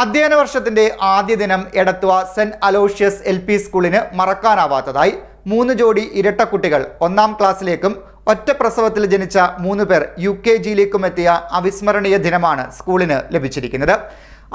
അധ്യയന വർഷത്തിന്റെ ആദ്യ ദിനം Edathua saint Aloysius L P സ്കൂളിന് മറക്കാനാവാത്തതായി മൂന്ന് ജോഡി ഇരട്ടക്കുട്ടികൾ ഒന്നാം ക്ലാസ്സിലേക്കും ഒറ്റ പ്രസവത്തിൽ ജനിച്ച മൂന്ന് പേർ യു കെ ജിയിലേക്കും എത്തിയ അവിസ്മരണീയ ദിനമാണ് സ്കൂളിന് ലഭിച്ചിരിക്കുന്നത്.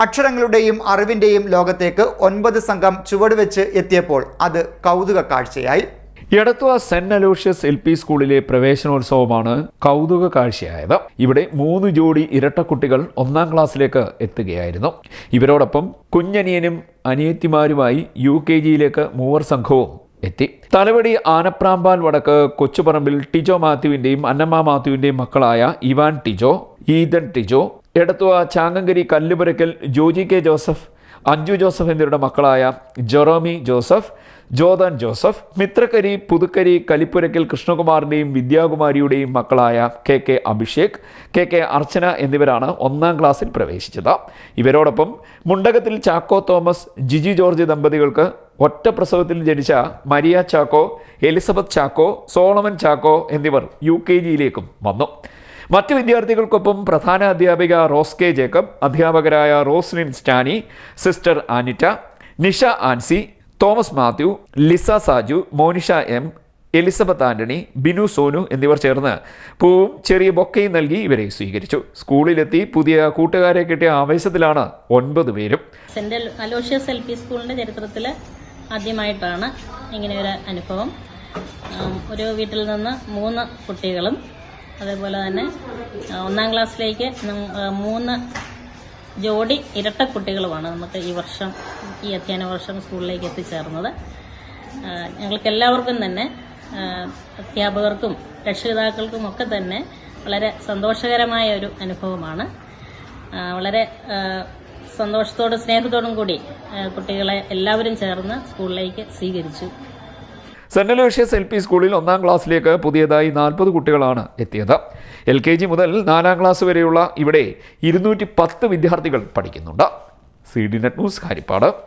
അക്ഷരങ്ങളുടെയും അറിവിന്റെയും ലോകത്തേക്ക് ഒൻപത് സംഘം ചുവടുവെച്ച് എത്തിയപ്പോൾ അത് കൗതുക കാഴ്ചയായി Edathua saint Aloysius L P സ്കൂളിലെ പ്രവേശനോത്സവമാണ് കൗതുക കാഴ്ചയായത്. ഇവിടെ മൂന്ന് ജോഡി ഇരട്ടക്കുട്ടികൾ ഒന്നാം ക്ലാസ്സിലേക്ക് എത്തുകയായിരുന്നു. ഇവരോടൊപ്പം കുഞ്ഞനിയനും അനിയത്തിമാരുമായി യു കെ ജിയിലേക്ക് മൂവർ സംഘവും എത്തി. തലവടി ആനപ്രാമ്പാൽ വടക്ക് കൊച്ചുപറമ്പിൽ ടിജോ മാത്യുവിന്റെയും അന്നമ്മ മാത്യുവിന്റെയും മക്കളായ Ivan Tijo Ethan Tijo Edathuva Changankari Kallupurakkal Joji K Joseph Anju Joseph എന്നിവരുടെ മക്കളായ Jeromy Joseph Jordan Joseph Mithrakkari Puthukkari Kalipurakkal കൃഷ്ണകുമാറിന്റെയും വിദ്യാകുമാരിയുടെയും മക്കളായ K K Abhishek K K Archana എന്നിവരാണ് ഒന്നാം ക്ലാസ്സിൽ പ്രവേശിച്ചത്. ഇവരോടൊപ്പം മുണ്ടകത്തിൽ ചാക്കോ തോമസ് ജിജി ജോർജ് ദമ്പതികൾക്ക് ഒറ്റ പ്രസവത്തിൽ ജനിച്ച Maria Chacko Elizabeth Chacko Solomon Chacko എന്നിവർ യു കെ ജിയിലേക്കും വന്നു. മറ്റ് വിദ്യാർത്ഥികൾക്കൊപ്പം പ്രധാന അധ്യാപിക റോസ് കെ ജേക്കബ് അധ്യാപകരായ Roslin Stany sister Anitta Nisha Ancy Thomas Mathew Lisa Saju Monisha M Elizabeth Antony Binu Sonu എന്നിവർ ചേർന്ന് പൂവും ചെറിയ ബൊക്കയും നൽകി ഇവരെ സ്വീകരിച്ചു. സ്കൂളിലെത്തി പുതിയ കൂട്ടുകാരെ കിട്ടിയ ആവേശത്തിലാണ് ഒൻപത് പേരും. സെന്റ് അലോഷ്യസ് എൽ പി സ്കൂളിന്റെ ചരിത്രത്തിൽ ആദ്യമായിട്ടാണ് ഇങ്ങനെ ഒരു അനുഭവം ഒരു വീട്ടിൽ നിന്ന് മൂന്ന് കുട്ടികളും അതേപോലെ തന്നെ ഒന്നാം ക്ലാസ്സിലേക്ക് മൂന്ന് ജോഡി ഇരട്ട കുട്ടികളുമാണ് നമുക്ക് ഈ വർഷം ഈ അധ്യയന വർഷം സ്കൂളിലേക്ക് എത്തിച്ചേർന്നത്. ഞങ്ങൾക്ക് എല്ലാവർക്കും തന്നെ അധ്യാപകർക്കും രക്ഷിതാക്കൾക്കും ഒക്കെ തന്നെ വളരെ സന്തോഷകരമായ ഒരു അനുഭവമാണ്. വളരെ സന്തോഷത്തോടും സ്നേഹത്തോടും കൂടി കുട്ടികളെ എല്ലാവരും ചേർന്ന് സ്കൂളിലേക്ക് സ്വീകരിച്ചു. സെന്റ് ലൂഷ്യസ് എൽ പി സ്കൂളിൽ ഒന്നാം ക്ലാസ്സിലേക്ക് പുതിയതായി നാൽപ്പത് കുട്ടികളാണ് എത്തിയത്. എൽ കെ ജി മുതൽ നാലാം ക്ലാസ് വരെയുള്ള ഇവിടെ ഇരുന്നൂറ്റി പത്ത് വിദ്യാർത്ഥികൾ പഠിക്കുന്നുണ്ട്. C D net news Harippad.